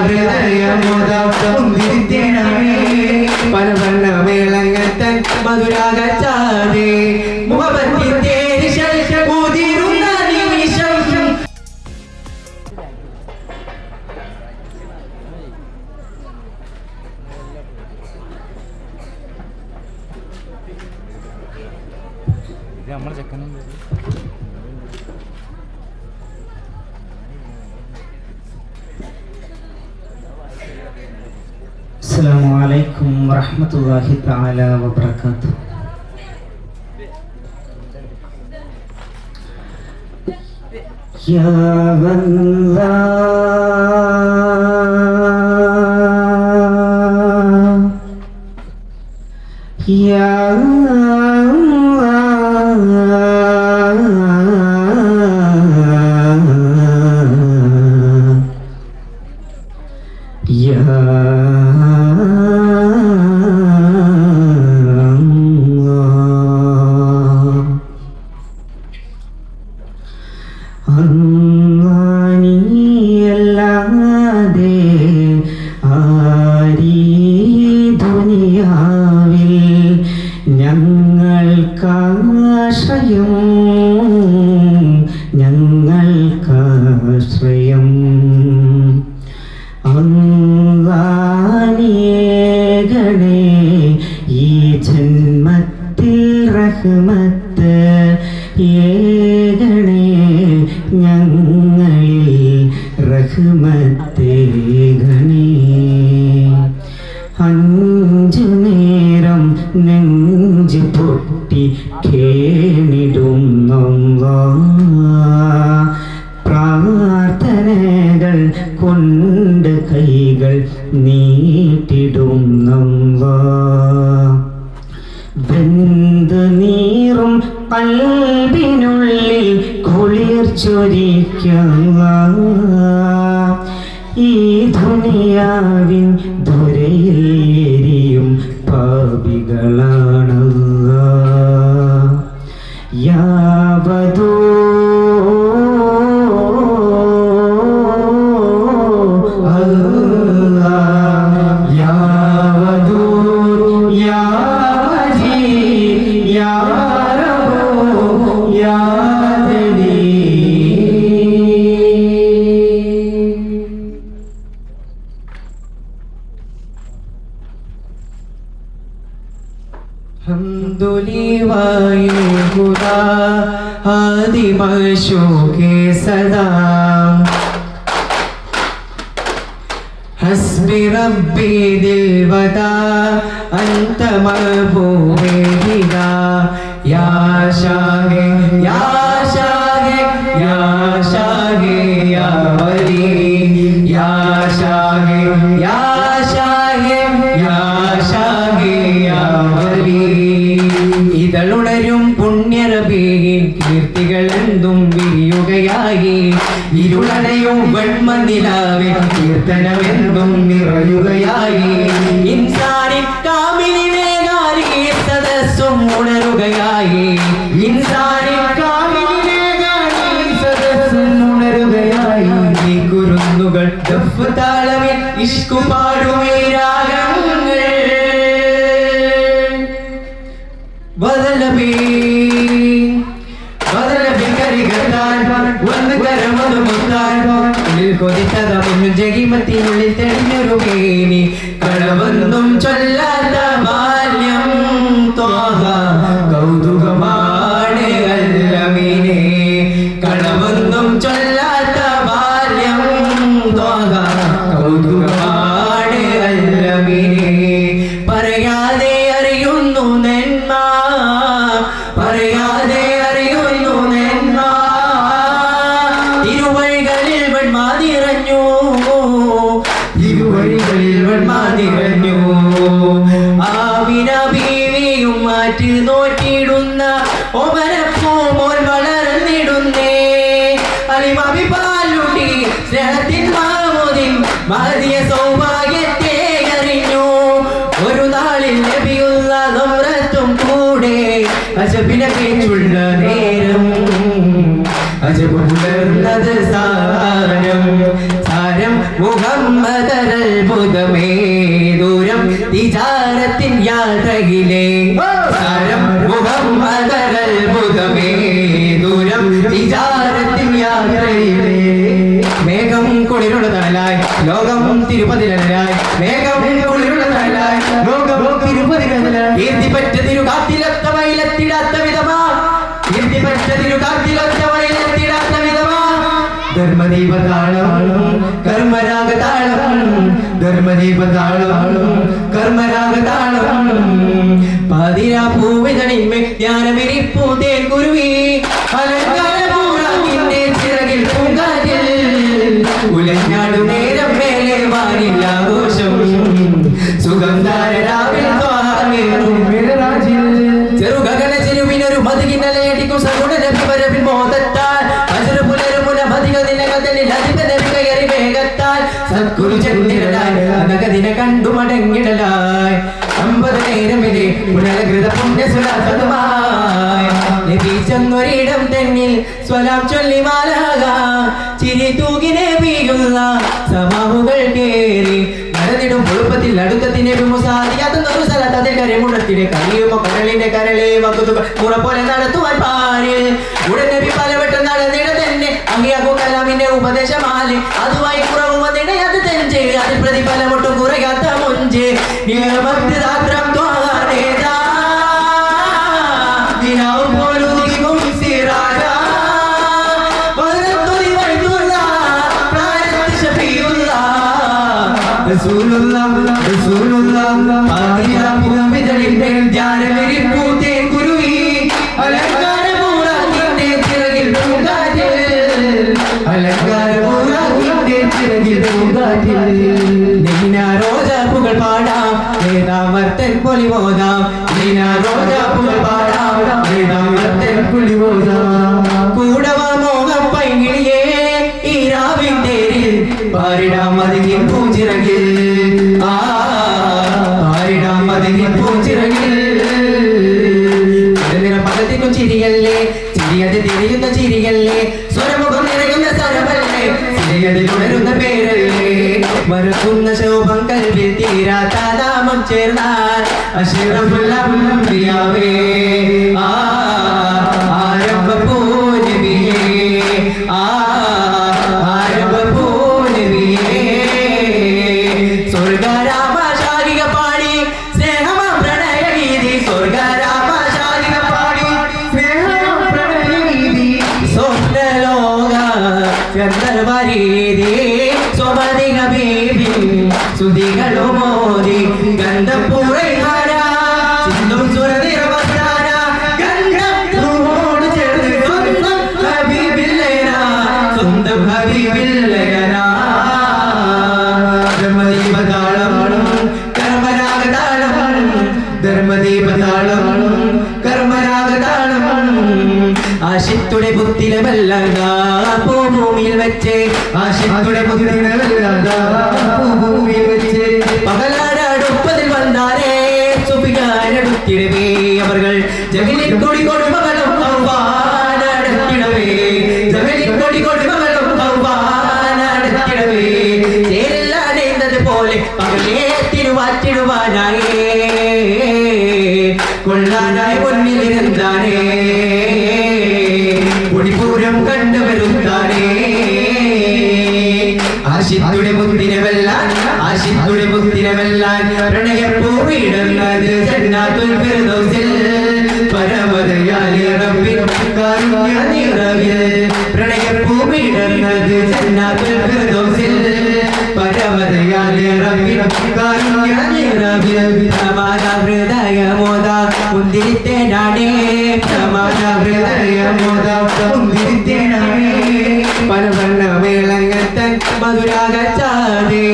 ഹൃദയമുദാന്തേ പരവർണ മേളങ്ങത്തൻ മധുരാഗച്ചാതെ. മുഖപത്തിന്റെ ഊതിരുന്ന നിമിഷം. ചെക്കനുണ്ട് السلام عليكم ورحمة الله تعالى وبركاته. يا الله يا الله. റഹ്മത്ത് ഏകണേ ഞങ്ങളിൽ റഹ്മത്തേകണേ അഞ്ചു നേരം നെഞ്ചു പൊട്ടി പ്രാർത്ഥനകൾ കൊണ്ട് കൈകൾ നീട്ടിടും നമ്മ വെന്ത് നീറും കൽബിനുള്ളിൽ കുളിർ ചൊരിക്കുക. ഈ ദുനിയാവിൻ ഹംദുലിവായ ഹുദാ ആദിമശോകെ സദാ ഹസ്ബി റബ്ബി ദിൽവദാ അന്ത മഹബൂബി ഹിദാ യാ ഷാഹെ യാ ഷാഹെ യാ ഷാഹെ യാ വലി യാ ഷാഹെ യാ കീർത്തനമെന്തും നിറയുകയായി. ഇൻസാനി കാമിനിവേഗാരി സദസ്സും ഉണരുകയായി. ഇൻസാനി കാമിനിവേഗാരി സദസ്സും ഉണരുകയായി. കുരുന്നുകൾ ദഫ് താളമിൽ ഇഷ്കു പാടുമേ. നിറഞ്ഞു ഇരുവഴികളിൽ വെൺമാ നിറഞ്ഞു. ആവിന ബീവിയും മാറ്റി നോറ്റിയിടുന്ന ഒമരപ്പൂ മോൻ വളർന്നിടുന്നേ. അലിമബി പാലുണ്ടി സ്നേഹത്തിൻ മാമോദിൻ മഹതിയ സൗഭാഗ്യത്തെ അറിഞ്ഞു. ഒരു നാളിൽ ലഭിയുള്ള നമ്രത്തും കൂടെ അജബിനെ പേച്ചുള്ള നേരം. അജബ് പുലർന്നത് മുഹമ്മദരത്ഭുതമേ ദൂരം തിജാരത്തിൻ യാത്രയിലെ സാരം മുഹമ്മദരത്ഭുതമേ ദൂരം തിജാരത്തിൻ യാത്രയിലെ. മേഘം കുളിരുള്ള തണലായി ലോകം തിരുപ്പതിലായി മേഘം நீ வந்து அழு அழு ചെന്നൊരിടം തെന്നിൽ സ്വലാം ചൊല്ലി മാലാക ചിരി തൂകി പിയുന്ന സമാവുകൾ കേറി മരതിടും കുഴപ്പത്തിൽ സ്ഥലത്തെ കരമുണത്തിലെ കരിയുമോ കരളിന്റെ കരളെ വകുതുക മുറ പോലെ നടത്തുവാൻ പാരിൽ ഉടനെ പലവട്ടം നടന്നിട തന്നെ അങ്ങിയാക്കു കലാമിന്റെ ഉപദേശമാൽ. അതുമായി കുറവ് വന്നിട അത് തെഞ്ച് അതിൽ പ്രതിഫലമൊട്ടും കുറയാത്ത മുഞ്ച്. പകത്തിക്കും ചിരിയല്ലേ? ചിരിയത് തിരിയുന്ന ചിരിയല്ലേ? സ്വരമുഖം നിറയുന്ന സ്വരമല്ലേ? ചിരിയതിൽ ഉണരുന്ന പേരല്ലേ? മറക്കുന്ന ശോഭം കൽവിൽ തീരാത്ത ചേർന്നാൽ പ്രിയാവേ ആ திடவே அவர்கள் ஜெகனை கொடி கொடி പ്രണയപ്പൂവിടുന്നത് ജന്നാത്തുൽ പരമതയാലി റബ്ബിൻ കാരുണ്യ നിറവിൽ സമാന ഹൃദയമോദ മുന്തിരിത്തേനാണേ സമാന ഹൃദയമോദ മുന്തിരിത്തേനാണേ പല വർണ മേളങ്ങത്തൻ മധുരാഗച്ചാതെ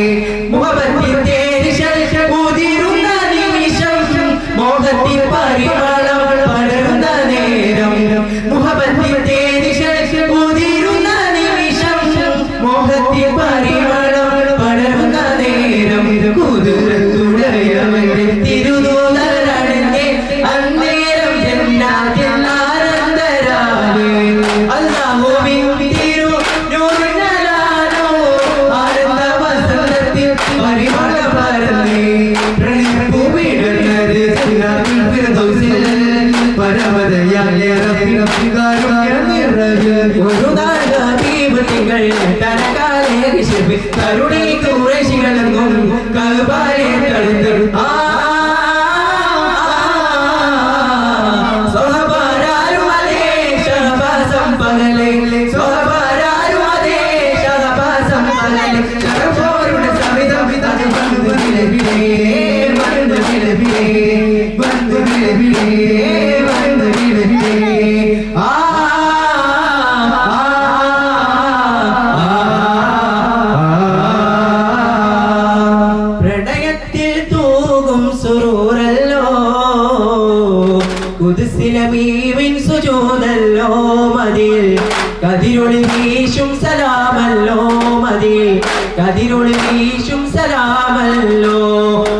കതിരൊളി വീശും സലാമല്ലോ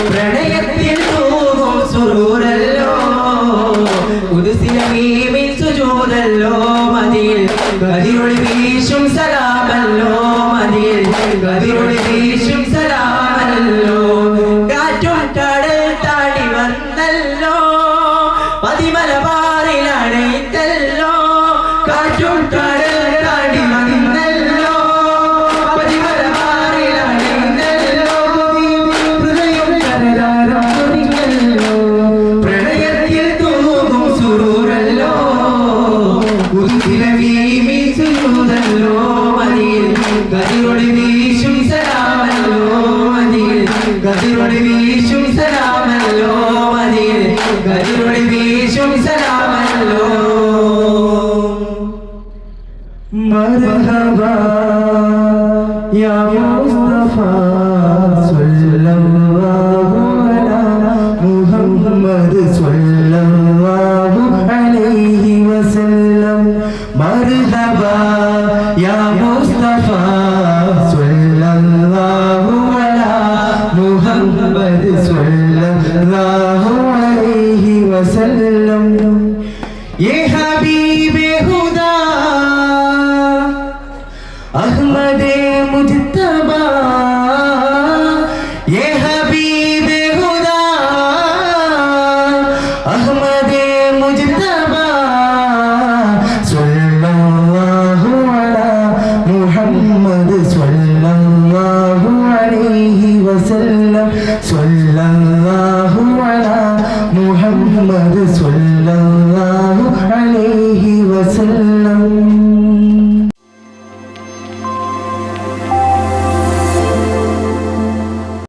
പ്രണയത്തിൽ মুস্তফা